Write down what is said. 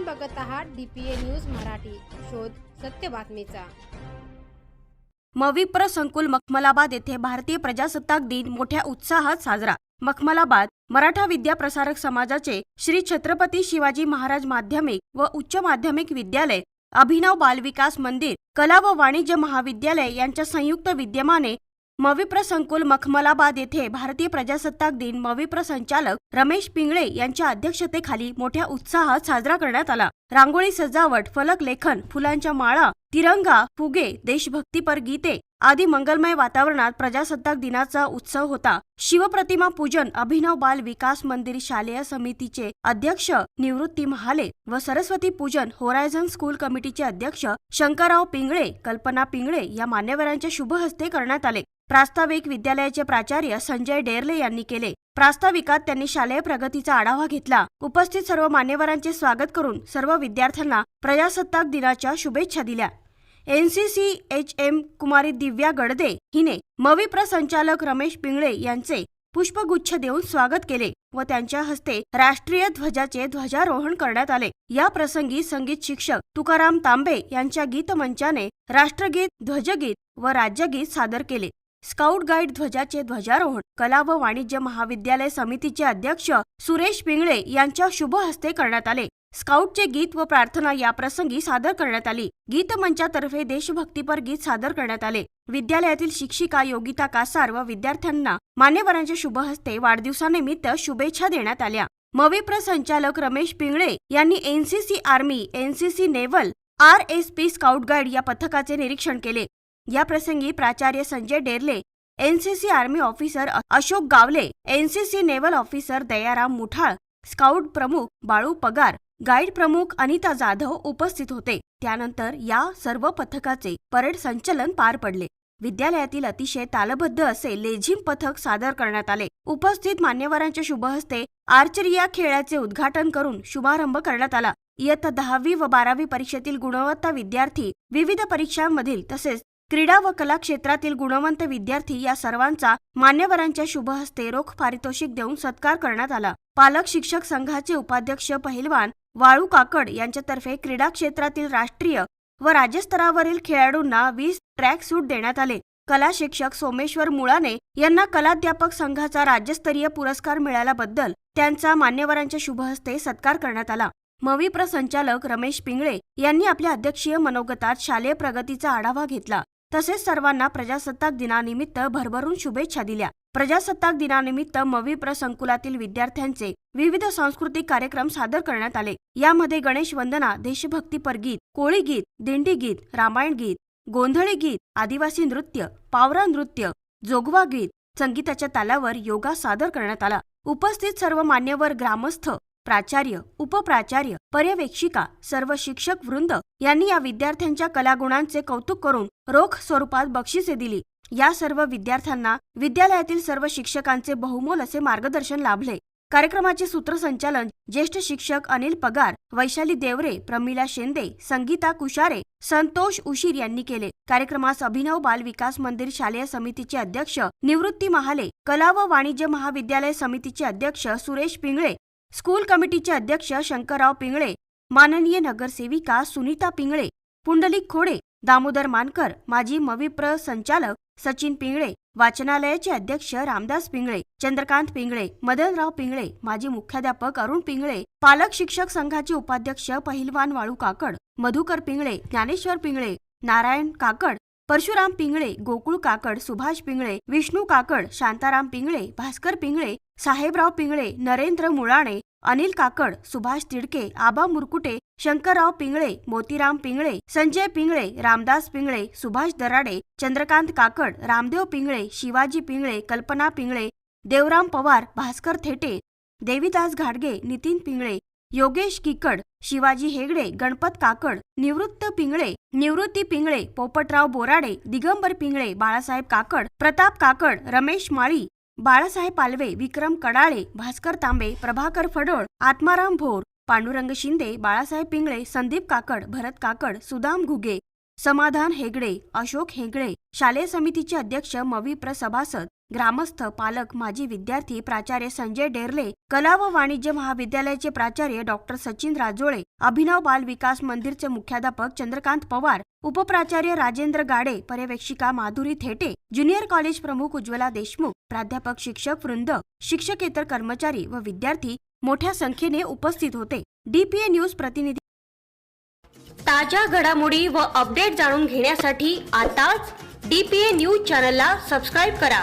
आपण बघत आहात डीपीए न्यूज मराठी. शोध सत्य बातमीचा. मविप्र संकुल मखमलाबाद येथे भारतीय प्रजासत्ताक दिन मोठ्या उत्साहात साजरा. मखमलाबाद मराठा विद्या प्रसारक समाजाचे श्री छत्रपती शिवाजी महाराज माध्यमिक व उच्च माध्यमिक विद्यालय अभिनव बालविकास मंदिर कला व वाणिज्य महाविद्यालय यांच्या संयुक्त विद्यमाने मविप्र संकुल मखमलाबाद येथे भारतीय प्रजासत्ताक दिन मविप्र संचालक रमेश पिंगळे यांच्या अध्यक्षतेखाली मोठ्या उत्साहात साजरा करण्यात आला. रांगोळी सजावट फलक लेखन फुलांच्या माळा तिरंगा फुगे देशभक्तीपर गीते आदी मंगलमय वातावरणात प्रजासत्ताक दिनाचा उत्सव होता. शिवप्रतिमा पूजन अभिनव बाल विकास मंदिर शालेय समितीचे अध्यक्ष निवृत्ती महाले व सरस्वती पूजन होरायझन स्कूल कमिटीचे अध्यक्ष शंकरराव पिंगळे कल्पना पिंगळे या मान्यवरांच्या शुभ हस्ते करण्यात आले. प्रास्ताविक विद्यालयाचे प्राचार्य संजय डेरले यांनी केले. प्रास्ताविकात त्यांनी शालेय प्रगतीचा आढावा घेतला. उपस्थित सर्व मान्यवरांचे स्वागत करून सर्व विद्यार्थ्यांना प्रजासत्ताक दिनाच्या शुभेच्छा दिल्या. एनसीसी एच एम कुमारी दिव्या गडदे हिने मविप्र संचालक रमेश पिंगळे यांचे पुष्पगुच्छ देऊन स्वागत केले व त्यांच्या हस्ते राष्ट्रीय ध्वजाचे ध्वजारोहण करण्यात आले. या प्रसंगी संगीत शिक्षक तुकाराम तांबे यांच्या गीतमंचाने राष्ट्रगीत ध्वजगीत व राज्यगीत सादर केले. स्काउट गाईड ध्वजाचे ध्वजारोहण कला व वाणिज्य महाविद्यालय समितीचे अध्यक्ष सुरेश पिंगळे यांच्या शुभ हस्ते करण्यात आले. स्काउटचे गीत व प्रार्थना या प्रसंगी सादर करण्यात आली. गीतमंचातर्फे देशभक्तीपर गीत सादर करण्यात आले. विद्यालयातील शिक्षिका योगिता कासार व विद्यार्थ्यांना मान्यवरांच्या शुभ हस्ते वाढदिवसानिमित्त शुभेच्छा देण्यात आल्या. मविप्र संचालक रमेश पिंगळे यांनी NCC army NCC naval R S P scout guide या पथकाचे निरीक्षण केले. या प्रसंगी प्राचार्य Sanjay Derle NCC army officer Ashok Gawale NCC naval officer Dayaram Muthal scout प्रमुख बाळू पगार गाईड प्रमुख अनिता जाधव उपस्थित होते. त्यानंतर या सर्व पथकाचे परेड संचलन पार पडले. विद्यालयातील अतिशय तालबद्ध असे लेझिम पथक सादर करण्यात आले. उपस्थित मान्यवरांच्या शुभहस्ते आर्चरी या खेळाचे उद्घाटन करून शुभारंभ करण्यात आला. इयत्ता दहावी व बारावी परीक्षेतील गुणवत्ता विद्यार्थी विविध परीक्षांमधील तसेच क्रीडा व कला क्षेत्रातील गुणवंत विद्यार्थी या सर्वांचा मान्यवरांच्या शुभहस्ते रोख पारितोषिक देऊन सत्कार करण्यात आला. पालक शिक्षक संघाचे उपाध्यक्ष पहिलवान वाळू काकड यांच्यातर्फे क्रीडा क्षेत्रातील राष्ट्रीय व राज्यस्तरावरील खेळाडूंना वीस ट्रॅक सूट देण्यात आले. कला शिक्षक सोमेश्वर मुळाने यांना कलाध्यापक संघाचा राज्यस्तरीय पुरस्कार मिळाल्याबद्दल त्यांचा मान्यवरांच्या शुभहस्ते सत्कार करण्यात आला. मविप्र संचालक रमेश पिंगळे यांनी आपल्या अध्यक्षीय मनोगतात शालेय प्रगतीचा आढावा घेतला. तसेच सर्वांना प्रजासत्ताक दिनानिमित्त भरभरून शुभेच्छा दिल्या. प्रजासत्ताक दिनानिमित्त मविप्र संकुलातील विद्यार्थ्यांचे विविध सांस्कृतिक कार्यक्रम सादर करण्यात आले. यामध्ये गणेश वंदना देशभक्तीपर गीत कोळी गीत दिंडी गीत रामायण गीत गोंधळी गीत आदिवासी नृत्य पावरा नृत्य जोगवा गीत संगीताच्या तालावर योगा सादर करण्यात आला. उपस्थित सर्व मान्यवर ग्रामस्थ प्राचार्य उपप्राचार्य पर्यवेक्षिका सर्व शिक्षक वृंद यांनी या विद्यार्थ्यांच्या कलागुणांचे कौतुक करून रोख स्वरूपात बक्षिसे दिली. या सर्व विद्यार्थ्यांना विद्यालयातील सर्व शिक्षकांचे बहुमोल असे मार्गदर्शन लाभले. कार्यक्रमाचे सूत्रसंचालन ज्येष्ठ शिक्षक अनिल पगार वैशाली देवरे प्रमिला शेंदे संगीता कुशारे संतोष उशीर यांनी केले. कार्यक्रमास अभिनव बाल विकास मंदिर शालेय समितीचे अध्यक्ष निवृत्ती महाले कला व वाणिज्य महाविद्यालय समितीचे अध्यक्ष सुरेश पिंगळे स्कूल कमिटीचे अध्यक्ष शंकरराव पिंगळे माननीय नगरसेविका सुनीता पिंगळे पुंडलिक खोडे दामोदर मानकर माजी मविप्र संचालक सचिन पिंगळे वाचनालयाचे अध्यक्ष रामदास पिंगळे चंद्रकांत पिंगळे मदनराव पिंगळे माजी मुख्याध्यापक अरुण पिंगळे पालक शिक्षक संघाचे उपाध्यक्ष पहिलवान वाळू काकड मधुकर पिंगळे ज्ञानेश्वर पिंगळे नारायण काकड परशुराम पिंगळे गोकुळ काकड सुभाष पिंगळे विष्णू काकड शांताराम पिंगळे भास्कर पिंगळे साहेबराव पिंगळे नरेंद्र मुळाणे अनिल काकड सुभाष तिडके आबा मुरकुटे शंकरराव पिंगळे मोतीराम पिंगळे संजय पिंगळे रामदास पिंगळे सुभाष दराडे चंद्रकांत काकड रामदेव पिंगळे शिवाजी पिंगळे कल्पना पिंगळे देवराम पवार भास्कर थेटे देवीदास घाडगे नितीन पिंगळे योगेश किकड शिवाजी हेगडे गणपत काकड निवृत्त पिंगळे निवृत्ती पिंगळे पोपटराव बोराडे दिगंबर पिंगळे बाळासाहेब काकड प्रताप काकड रमेश माळी बाळासाहेब पालवे विक्रम कडाळे भास्कर तांबे प्रभाकर फडोळ आत्माराम भोर पांडुरंग शिंदे बाळासाहेब पिंगळे संदीप काकड भरत काकड सुदाम घुगे समाधान हेगडे अशोक हेगडे शालेय समितीचे अध्यक्ष मविप्र सभासद ग्रामस्थ पालक माजी विद्यार्थी प्राचार्य संजय डेरले कला व वाणिज्य महाविद्यालयाचे प्राचार्य डॉक्टर सचिन राजोळे अभिनव बाल विकास मंदिरचे मुख्याध्यापक चंद्रकांत पवार उपप्राचार्य राजेंद्र गाडे पर्यवेक्षिका माधुरी थेटे ज्युनियर कॉलेज प्रमुख उज्ज्वला देशमुख प्राध्यापक शिक्षक वृंद शिक्षकेतर कर्मचारी व विद्यार्थी मोठ्या संख्येने उपस्थित होते. डीपीए न्यूज प्रतिनिधी ताज्या घडामोडी व अपडेट जाणून घेण्यासाठी आताच डीपीए न्यूज चॅनलला सबस्क्राईब करा.